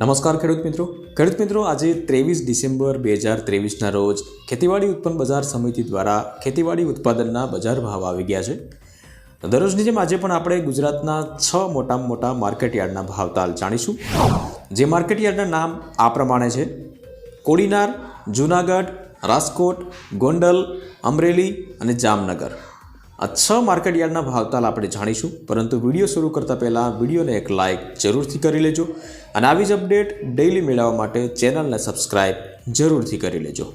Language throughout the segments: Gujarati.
નમસ્કાર ખેડૂત મિત્રો. ખેડૂત મિત્રો, આજે ત્રેવીસ ડિસેમ્બર બે હજાર ત્રેવીસના રોજ ખેતીવાડી ઉત્પન્ન બજાર સમિતિ દ્વારા ખેતીવાડી ઉત્પાદનના બજાર ભાવ આવી ગયા છે. દરરોજની જેમ આજે પણ આપણે ગુજરાતના છ મોટામાં મોટા માર્કેટયાર્ડના ભાવતાલ જાણીશું. જે માર્કેટ યાર્ડના નામ આ પ્રમાણે છે. કોડીનાર, જૂનાગઢ, રાજકોટ, ગોંડલ, અમરેલી અને જામનગર. આ છ માર્કેટ યાર્ડના ભાવતાલ આપણે જાણીશું. પરંતુ વીડિયો શરૂ કરતાં પહેલાં વિડીયોને એક લાઇક જરૂરથી કરી લેજો અને આવી જ અપડેટ ડેઇલી મેળવવા માટે ચેનલને સબસ્ક્રાઇબ જરૂરથી કરી લેજો.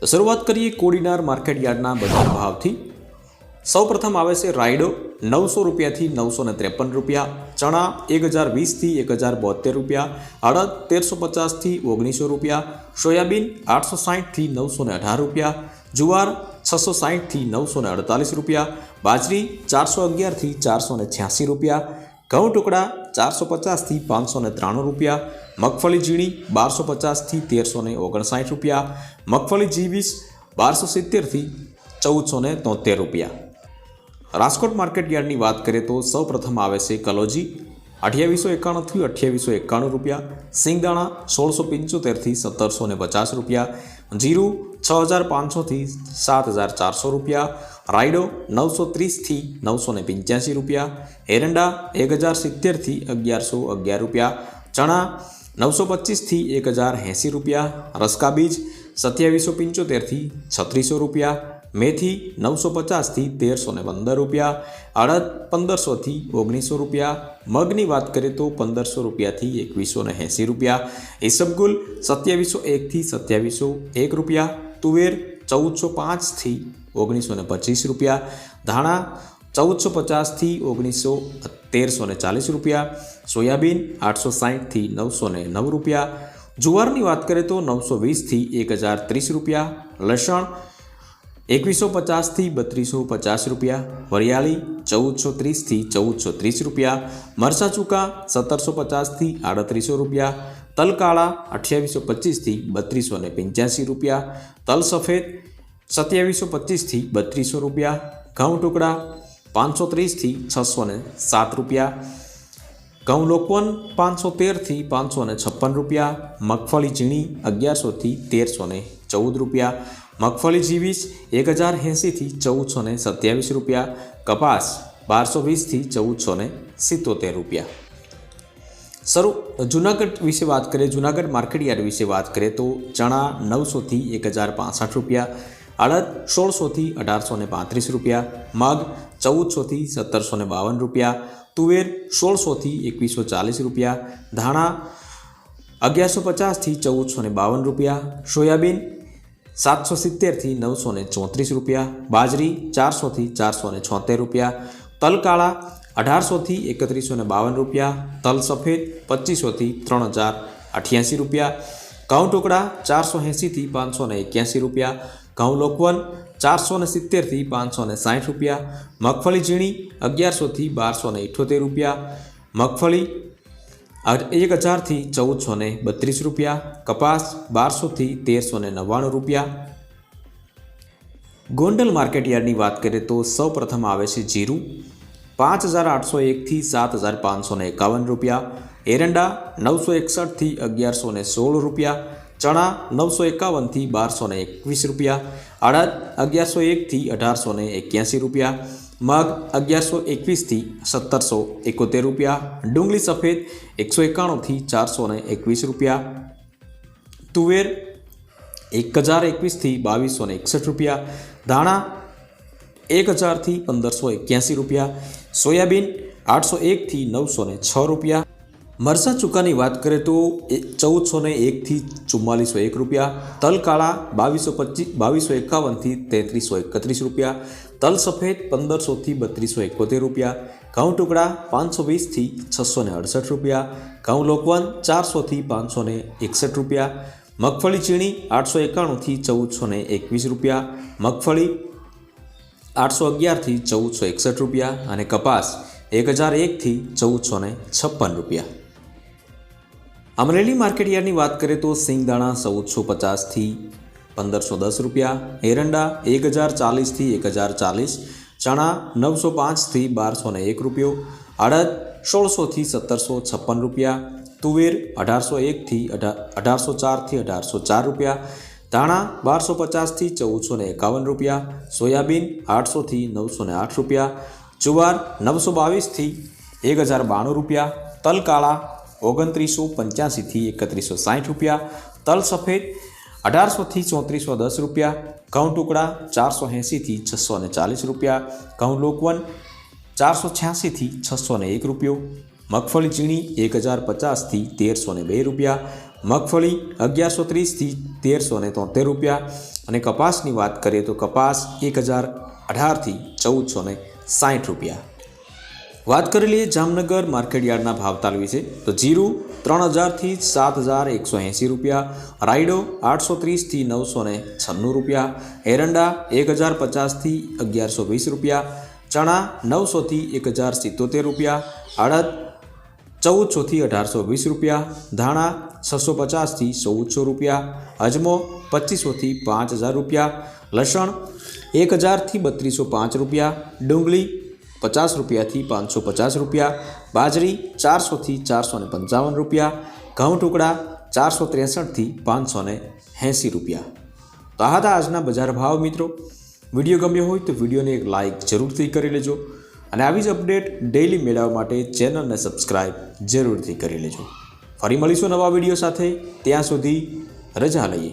તો શરૂઆત કરીએ કોડીનાર માર્કેટ યાર્ડના બજાર ભાવથી. સૌપ્રથમ આવે છે રાયડો, નવસો રૂપિયાથી નવસો ત્રેપન રૂપિયા, ચણા એક હજાર વીસથી એક હજાર બોતેર રૂપિયા અડદ તેરસો પચાસથી ઓગણીસો રૂપિયા, સોયાબીન આઠસો સાહીઠથી નવસો અઢાર રૂપિયા જુવાર છસો સાહીઠથી નવસો ને અડતાલીસ રૂપિયા, બાજરી ચારસો અગિયારથી ચારસો ને છ્યાસી રૂપિયા, ઘઉં ટુકડા ચારસો પચાસથી પાંચસો ને ત્રાણું રૂપિયા, મગફળી ઝીણી બારસો પચાસથી તેરસો ને ઓગણસાઠ રૂપિયા, મગફળી જીવીસ બારસો સિત્તેરથી ચૌદસો ને તોતેર રૂપિયા. રાજકોટ માર્કેટ યાર્ડની વાત કરીએ તો સૌ પ્રથમ આવે છે કલોજી, અઠ્યાવીસો એકાણુંથી અઠ્યાવીસો એકાણું રૂપિયા, સિંગદાણા સોળસો પંચોતેરથી સત્તરસો ને પચાસ રૂપિયા, જીરું છ હજાર પાંચસોથી સાત હજાર ચારસો રૂપિયા રાયડો નવસો ત્રીસથી નવસો ને પંચ્યાસી રૂપિયા એરંડા એક હજાર સિત્તેરથી અગિયારસો અગિયાર રૂપિયા ચણા નવસો પચીસથી એક હજાર એંસી રૂપિયા રસકા બીજ સત્યાવીસો પંચોતેરથી છત્રીસો રૂપિયા મેથી નવસો પચાસથી તેરસો ને પંદર રૂપિયા અડદ પંદરસોથી ઓગણીસો રૂપિયા મગની વાત કરીએ તો પંદરસો રૂપિયાથી એકવીસો ને એંસી રૂપિયા ઈસબગુલ સત્યાવીસો એકથી સત્યાવીસો એક રૂપિયા તુવેર ચૌદસો પાંચથી ઓગણીસો ને પચીસ રૂપિયા, ધાણા ચૌદસો પચાસથી ઓગણીસો તેરસો ને ચાલીસ રૂપિયા, સોયાબીન આઠસો સાહીઠથી નવસો ને નવ રૂપિયા. જુવારની વાત કરીએ તો નવસો વીસથી એક હજાર ત્રીસ રૂપિયા. લસણ એકવીસો પચાસથી બત્રીસો પચાસ રૂપિયા, વરિયાળી ચૌદસો ત્રીસથી ચૌદસો ત્રીસ રૂપિયા મરસા ચૂકા સત્તરસો પચાસથી આડત્રીસો રૂપિયા તલ કાળા અઠ્યાવીસો પચીસથી બત્રીસો ને પંચ્યાસી રૂપિયા તલ સફેદ સત્યાવીસો પચીસથી બત્રીસો રૂપિયા ઘઉં ટુકડા પાંચસો ત્રીસથી છસો ને સાત રૂપિયા ઘઉં લોકવન પાંચસો તેરથી પાંચસો ને છપ્પન રૂપિયા, મગફળી ઝીણી અગિયારસોથી તેરસો ને ચૌદ રૂપિયા, મગફળી જીવીસ એક હજાર એંસીથી ચૌદસો ને સત્યાવીસ રૂપિયા, કપાસ બારસો વીસથી ચૌદસો ને સિત્તોતેર રૂપિયા. શરૂ, જુનાગઢ વિશે વાત કરીએ, જુનાગઢ માર્કેટયાર્ડ વિશે વાત કરીએ તો ચણા નવસોથી એક હજાર પાસઠ રૂપિયા અડદ સોળસોથી અઢારસો ને પાંત્રીસ રૂપિયા, મગ ચૌદસોથી સત્તરસો ને બાવન રૂપિયા, તુવેર સોળસોથી એકવીસો ચાલીસ રૂપિયા, ધાણા અગિયારસો પચાસથી ચૌદસો ને બાવન રૂપિયા, સોયાબીન સાતસો સિત્તેરથી નવસો ને ચોત્રીસ રૂપિયા બાજરી ચારસોથી ચારસો ને છોતેર રૂપિયા તલ કાળા અઢારસોથી એકત્રીસો ને બાવન રૂપિયા તલ સફેદ પચીસોથી ત્રણ હજાર અઠ્યાસી રૂપિયા ઘઉં ટુકડા ચારસો એંસીથી પાંચસો ને એક્યાસી રૂપિયા ઘઉં લોકવન ચારસો ને સિત્તેરથી પાંચસો ને સાઠ રૂપિયા મગફળી ઝીણી અગિયારસોથી બારસો ને ઇઠ્ઠોતેર રૂપિયા મગફળી એક હજારથી ચૌદસો ને બત્રીસ રૂપિયા, કપાસ બારસોથી તેરસો ને નવ્વાણું રૂપિયા. ગોંડલ માર્કેટ યાર્ડની વાત કરીએ તો સૌ પ્રથમ આવે છે જીરું, પાંચ હજાર આઠસો એકથી સાત હજાર પાંચસો ને એકાવન રૂપિયા. એરંડા નવસો એકસઠથી અગિયારસો ને સોળ રૂપિયા. ચણા નવસો એકાવનથી બારસો ને એકવીસ રૂપિયા. અડદ અગિયારસો એકથી અઢારસો ને એક્યાસી રૂપિયા. મગ અગિયારસો એકવીસથી સત્તરસો એકોતેર રૂપિયા, ડુંગળી સફેદ એકસો એકાણુંથી ચારસો ને એકવીસ રૂપિયા, તુવેર એક હજાર એકવીસથી બાવીસો ને એકસઠ રૂપિયા, ધાણા એક હજારથી પંદરસો એક્યાસી રૂપિયા, સોયાબીન આઠસો એકથી નવસો ને છ રૂપિયા. મરસા ચૂકાની વાત કરીએ તો ચૌદસો ને એકથી ચુમ્માલીસો એક રૂપિયા તલકાળા બાવીસો પચીસ બાવીસો એકાવનથી તેત્રીસો એકત્રીસ રૂપિયા તલ સફેદ પંદરસોથી બત્રીસો એકોતેર રૂપિયા, ઘઉં ટુકડા પાંચસો વીસથી છસો ને અડસઠ રૂપિયા, ઘઉં લોકવન ચારસોથી પાંચસો ને એકસઠ રૂપિયા, મગફળી ચીણી આઠસો એકાણુંથી ચૌદસો ને એકવીસ રૂપિયા, મગફળી આઠસો અગિયારથી ચૌદસો એકસઠ રૂપિયા અને કપાસ એક હજાર એકથી ચૌદસો ને છપ્પન રૂપિયા. અમરેલી માર્કેટ યાર્ડની વાત કરીએ તો સિંગદાણા ચૌદસો પચાસથી પંદરસો દસ રૂપિયા, એરંડા એક હજાર ચાલીસથી એક હજાર ચાલીસ, ચણા નવસો પાંચથી બારસો ને એક રૂપિયો, અડદ સોળસોથી સત્તરસો છપ્પન રૂપિયા, તુવેર અઢારસો એકથી અઢાર અઢારસો ચારથી અઢારસો ચાર રૂપિયા, ધાણા બારસો પચાસથી ચૌદસો ને એકાવન રૂપિયા, સોયાબીન આઠસોથી નવસો ને આઠ રૂપિયા, જુવાર નવસો બાવીસથી એક હજાર બાણું રૂપિયા તલ કાળા ઓગણત્રીસો પંચ્યાસીથી એકત્રીસો સાઠ રૂપિયા, તલ સફેદ અઢારસોથી ચોત્રીસો દસ રૂપિયા, ઘઉં ટુકડા ચારસો એંસીથી છસો ને ચાલીસ રૂપિયા, ઘઉં લોકવન ચારસો છ્યાસીથી છસો ને એક રૂપિયો, મગફળી ઝીણી એક હજાર પચાસથી તેરસો ને બે રૂપિયા, મગફળી અગિયારસો ત્રીસથી તેરસો ને તોતેર રૂપિયા અને કપાસની વાત કરીએ તો કપાસ એક હજાર અઢારથી ચૌદસો ને સાઠ રૂપિયા. વાત કરી લઈએ જામનગર માર્કેટયાર્ડના ભાવતાલ વિશે તો જીરું ત્રણ હજારથી સાત હજાર એકસો એંસી રૂપિયા, રાયડો આઠસો ત્રીસથી નવસો ને છન્નું રૂપિયા, એરંડા એક હજાર પચાસથી અગિયારસો વીસ રૂપિયા, ચણા નવસોથી એક હજાર સિત્તોતેર રૂપિયા, અડદ ચૌદસોથી અઢારસો વીસ રૂપિયા, ધાણા છસો પચાસથી ચૌદસો રૂપિયા, અજમો પચીસોથી પાંચ હજાર રૂપિયા, લસણ એક હજારથી બત્રીસો પાંચ રૂપિયા, ડુંગળી પચાસ રૂપિયાથી પાંચસો પચાસ રૂપિયા બાજરી ચારસોથી ચારસો ને પંચાવન રૂપિયા, ઘઉં ટુકડા ચારસો ત્રેસઠથી પાંચસો ને એંસી રૂપિયા. તો આ હતા આજના બજાર ભાવ મિત્રો. વીડિયો ગમ્યો હોય તો વિડીયોને એક લાઇક જરૂરથી કરી લેજો અને આવી જ અપડેટ ડેઇલી મેળવવા માટે ચેનલને સબસ્ક્રાઇબ જરૂરથી કરી લેજો. ફરી મળીશું નવા વીડિયો સાથે. ત્યાં સુધી રજા લઈએ.